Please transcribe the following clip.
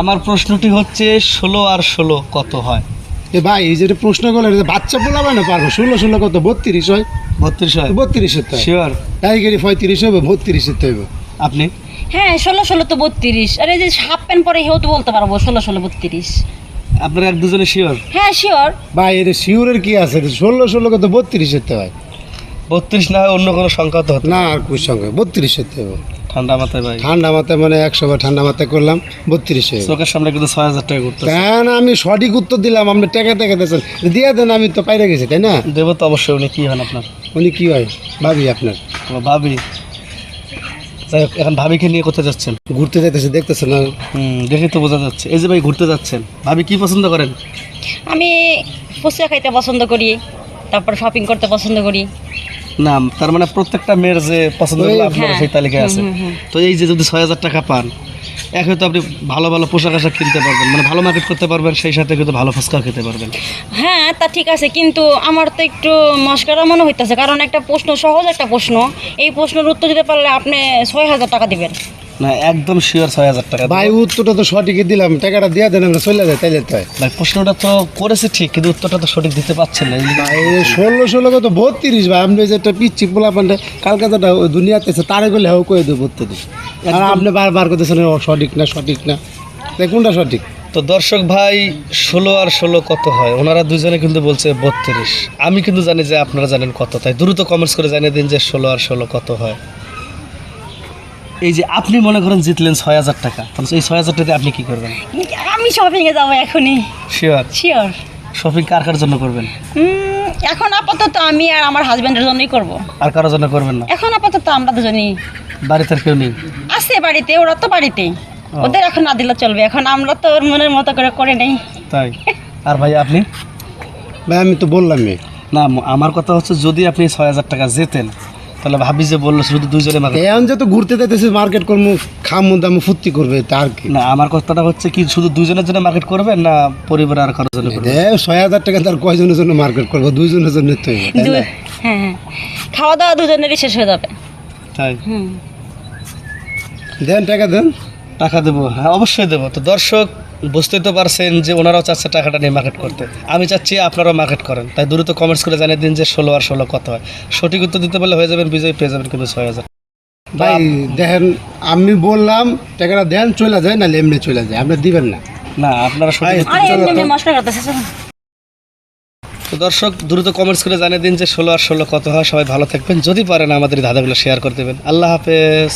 আমার প্রশ্নটি হচ্ছে ষোলো আর ষোলো কত হয়? এ ভাই এই যেটা প্রশ্ন করলে বাচ্চা পোলাবে না পারব ষোলো ষোলো কত? বত্রিশ হয়। বত্রিশ হয়? বত্রিশের তো। শিওর এই গেলে পঁয়ত্রিশ হবে বত্রিশের তো হবে। আপনি? হ্যাঁ ষোলো ষোলো তো বত্রিশ। আর এই যে হাফ প্যান্ট পরে হেও তো বলতে পারব ষোলো ষোলো বত্রিশ। আপনারা এক দুজনে শিওর হ্যাঁ শিওর ভাই এটা শিওরের কি আছে? ষোলো ষোলো কত? বত্রিশের তো হয়। বত্রিশ না হয় অন্য কোনো সংখ্যা তো না আর কুর সঙ্গে বত্রিশের তো হবে। ঠান্ডা মাথায় ভাই? ঠান্ডা মাথায় মানে একশো বার ঠান্ডা মাথায় করলাম বত্রিশে। চোখের সামনে কিন্তু ছয় হাজার টাকা করতে কেন? আমি সঠিক উত্তর দিলাম আপনি টেকা টেকা দিয়েছেন। দিয়ে দেন আমি তো পাইরে গেছি তাই না? দেবো তো অবশ্যই উনি কি হন আপনার? উনি কি হয়? ভাবি আপনার। ভাবি। যাই হোক এখন ভাবিকে নিয়ে কোথায় যাচ্ছেন? ঘুরতে যাইতেছে দেখতেছে না? হুম দেখে তো বোঝা যাচ্ছে। এই যে ভাই ঘুরতে যাচ্ছেন। ভাবি কি পছন্দ করেন? আমি ফুচকা খাইতে পছন্দ করি তারপর শপিং করতে পছন্দ করি। না তার মানে প্রত্যেকটা মেয়ের যে পছন্দ আপনার হ্যাঁ। সেই তালিকায় আছে। তো এই যে যদি ছয় হাজার টাকা পান এক হয়তো আপনি ভালো ভালো পোশাক আশাক কিনতে পারবেন মানে ভালো মার্কেট করতে পারবেন সেই সাথে কিন্তু ভালো ফুচকা খেতে পারবেন। হ্যাঁ তা ঠিক আছে কিন্তু আমার তো একটু মাস্কারা মনে হইতেছে কারণ একটা প্রশ্ন সহজ একটা প্রশ্ন। এই প্রশ্নের উত্তর দিতে পারলে আপনি ছয় হাজার টাকা দিবেন। না একদম শিওর ছয় হাজার টাকা ভাই উত্তরটা তো সঠিকই দিলাম টাকাটা দিয়ে দেন আমরা চলে তাইলে হয়। ভাই প্রশ্নটা তো করেছে ঠিক কিন্তু উত্তরটা তো সঠিক দিতে পারছেন না। ভাই ষোলো ষোলো কত বত্রিশ ভাই আপনি যে একটা পিচ্ছি পোলা পান্ডে দুনিয়াতে তারে গেলে হেও কয়ে দেবো বত্রিশ আর আপনি বারবার করতেছেন ও সঠিক না সঠিক না। তাই কোনটা সঠিক? তো দর্শক ভাই ষোলো আর ষোলো কত হয়? ওনারা দুজনে কিন্তু বলছে বত্রিশ। আমি কিন্তু জানি যে আপনারা জানেন কত তাই দ্রুত কমেন্টস করে জানিয়ে দিন যে ষোলো আর ষোলো কত হয়। এই যে আপনি মনে করেন জিতলেন ছয় হাজার টাকা তাহলে এই ছয় হাজার টাকা আপনি কি করবেন? আমি শপিং এ যাব এখনই। শিওর শিওর শপিং কার কার জন্য করবেন? এখন আপাতত আমি আর আমার হাজব্যান্ডের জন্যই করব। আর কারোর জন্য করবেন না? এখন আপাতত আমরা দুজনই। বাড়িতে আর কেউ নেই? আছে বাড়িতে ওরা তো বাড়িতেই। ওদের এখন না দিলে চলবে এখন আমরা তো ওর মনের মতো করে করে নেই। তাই। আর ভাই আপনি? ভাই আমি তো বললামই। না আমার কথা হচ্ছে যদি আপনি ছয় হাজার টাকা জেতেন তাহলে ভাবি যে বলল শুধু দুইজনে মাথা এখন যে তো ঘুরতে যাইতেছে মার্কেট করব খামু দামু ফুর্তি করবে তার কি। না আমার কথাটা হচ্ছে কি শুধু দুইজনের জন্য মার্কেট করবে না পরিবার আর কারোর জন্য করবেন? ছয় হাজার টাকা তার কয়জনের জন্য মার্কেট করব? দুইজনের জন্য তো? হ্যাঁ হ্যাঁ। খাওয়া দাওয়া দুজনেরই শেষ হয়ে যাবে। তাই? দেন টাকা দেন। টাকা দেবো। হ্যাঁ অবশ্যই দেবো। তো দর্শক বুঝতেই তো পারছেন যে ওনারাও চাচ্ছে টাকাটা নিয়ে মার্কেট করতে। আমি চাচ্ছি আপনারাও মার্কেট করেন। তাই দ্রুত কমেন্টস করে জানিয়ে দিন যে ষোলো আর ষোলো কত হয়। সঠিক উত্তর দিতে পারলে হয়ে যাবেন বিজয় পেয়ে যাবেন কিন্তু ছয় হাজার। ভাই দেখেন আমি বললাম টাকাটা দেন চলে যায় না এমনি চলে যায়। আপনি দিবেন না। না আপনারা সঠিক। তো দর্শক দ্রুত কমেন্টস করে জানিয়ে দিন যে ষোলো আর ষোলো কত হয়। সবাই ভালো থাকবেন। যদি পারেন আমাদের এই ধাঁধাগুলো শেয়ার করে দেবেন। আল্লাহ হাফেজ।